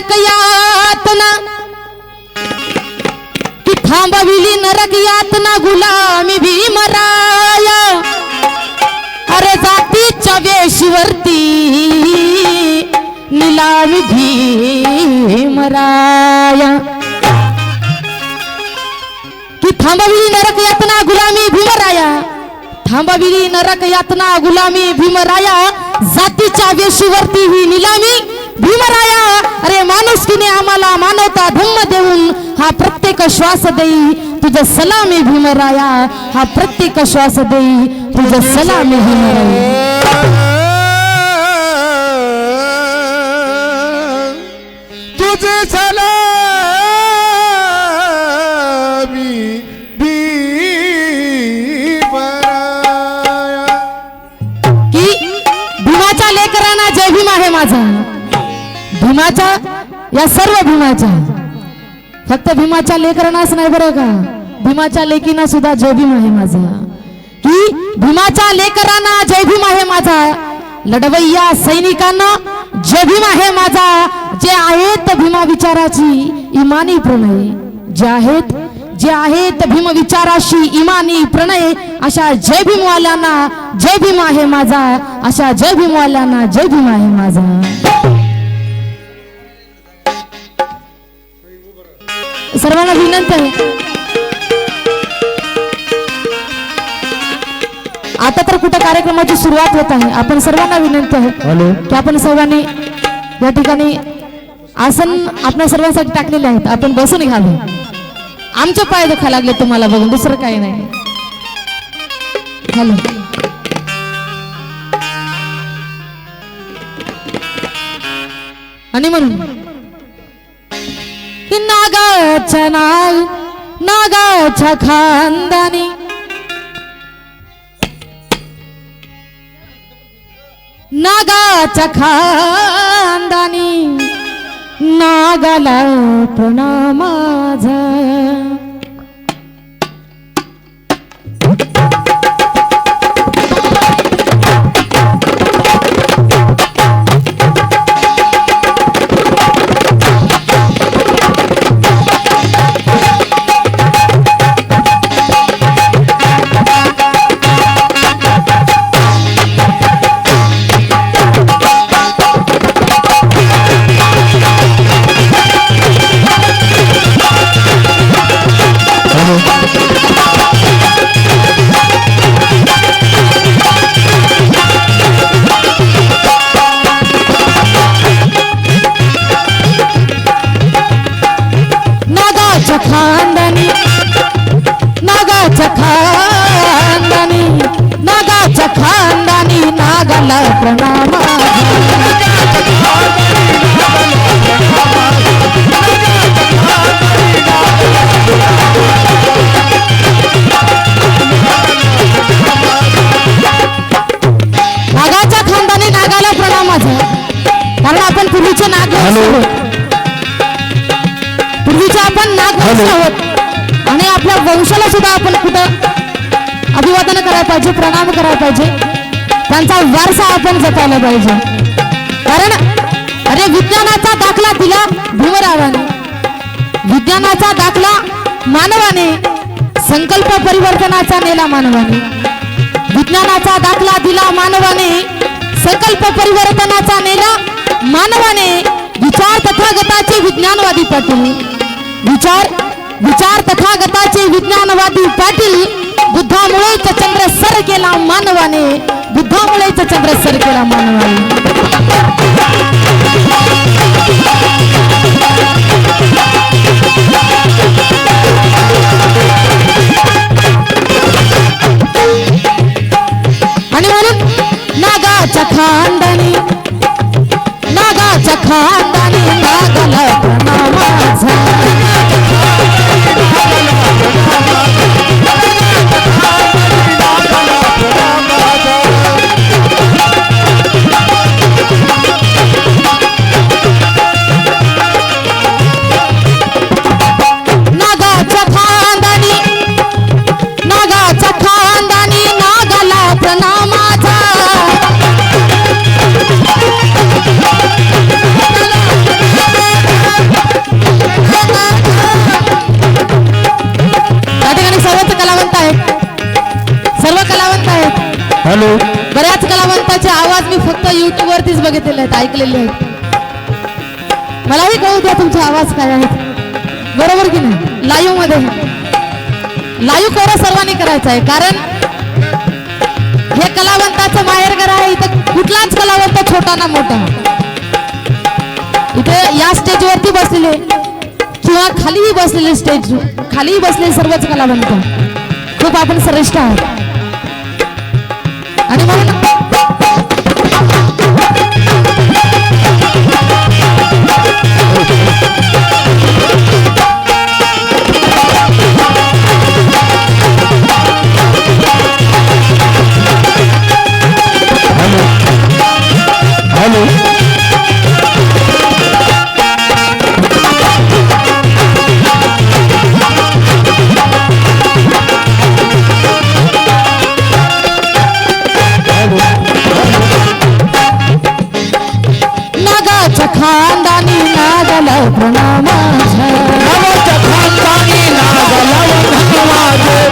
नरक यातना. की थांबविली नरक यातना गुलामी भीमराया अरे जातीच्या वेशीवरती निलामी भीमराया की थांबविली नरक यातना गुलामी भीमराया थांबविली नरक यातना गुलामी भीमराया जातीच्या वेशीवरती ही निलामी भीमराया अरे माणुसकीने आम्हाला मानवता धम्म देऊन हा प्रत्येक श्वास देई तुझं सलामी भीमराया हा प्रत्येक श्वास देई तुझं सलामी भीमराया. तुझे सलामी भीमराया. की भीमाच्या लेकरांना जय भीम आहे माझा. भीमाच्या या सर्व भीमाच्या फक्त भीमाच्या लेकरांनाच नाही बरं का? भीमाच्या लेकीना सुद्धा जय भीम आहे माझा. की भीमाच्या लेकरांना जय भीम आहे माझा. लढवय्या सैनिकांना जय भीम आहे माझा. जे आहेत भीमा विचाराची इमानी प्रणय. जे आहेत जे आहेत भीम विचाराशी इमानी प्रणय अशा जय भीमवाल्यांना जय भीम आहे माझा. अशा जय भीमवाल्यांना जय भीम आहे माझा. सर्वांना विनंती आहे. आता तर कुठं कार्यक्रमाची सुरुवात होत आहे. आपण सर्वांना विनंती आहे की आपण सर्वांनी या ठिकाणी आसन आपल्या सर्वांसाठी टाकलेले आहेत. आपण बसून घ्यावे आमचे पाय दुखा लागले तुम्हाला बघून दुसरं काही नाही. हॅलो. आणि म्हणून नागाच्या नाग नागाच्या खानदानी नागाच्या खानदानी नागाला प्रणामाझा नागाच्या नागाला प्रणाम. नागाच्या खानदानी नागाला प्रणाम कारण आपण पूर्वीचे नाग. पूर्वीचे आपण नाग. आहोत. आणि आपल्या वंशाला सुद्धा आपण कुठं अभिवादन करायला पाहिजे प्रणाम करायला पाहिजे. त्यांचा वारसा आपण जपायला पाहिजे. कारण अरे विज्ञानाचा दाखला दिला भीमरावाने. विज्ञानाचा दाखला मानवाने. संकल्प परिवर्तनाचा नेला मानवाने. विज्ञानाचा दाखला दिला मानवाने. संकल्प परिवर्तनाचा नेला मानवाने. विचार तथागताचे विज्ञानवादी पाटील. विचार विचार तथागताचे विज्ञानवादी पाटील. बुद्धामुळेच चंद्र सर केला मानवाने. बुद्धामुळेचा चंद्र सरकेला आणि म्हणून नागाच्या खांदानी नागाच्या खांदानी नागाला हॅलो. बऱ्याच कलावंताचे आवाज मी फक्त युट्यूब वरतीच बघितलेले आहेत ऐकलेले आहेत. मलाही कळू द्या तुमचे आवाज काय आहेत बरोबर की नाही? लाईव्हमध्ये. लाईव्ह कवर सर्वांनी करायचं आहे कारण हे कलावंताचं माहेरघर आहे इथं कुठलाच कलावंत छोटा ना मोठा. इथे या स्टेजवरती बसलेले किंवा खालीही बसलेले स्टेज खालीही बसलेले सर्वच कलावंत. खूप आपण श्रेष्ठ आहात. आणि खानदानी खानदानी नागाला प्रणाम नवाच्या खानदानी नागाला वंदन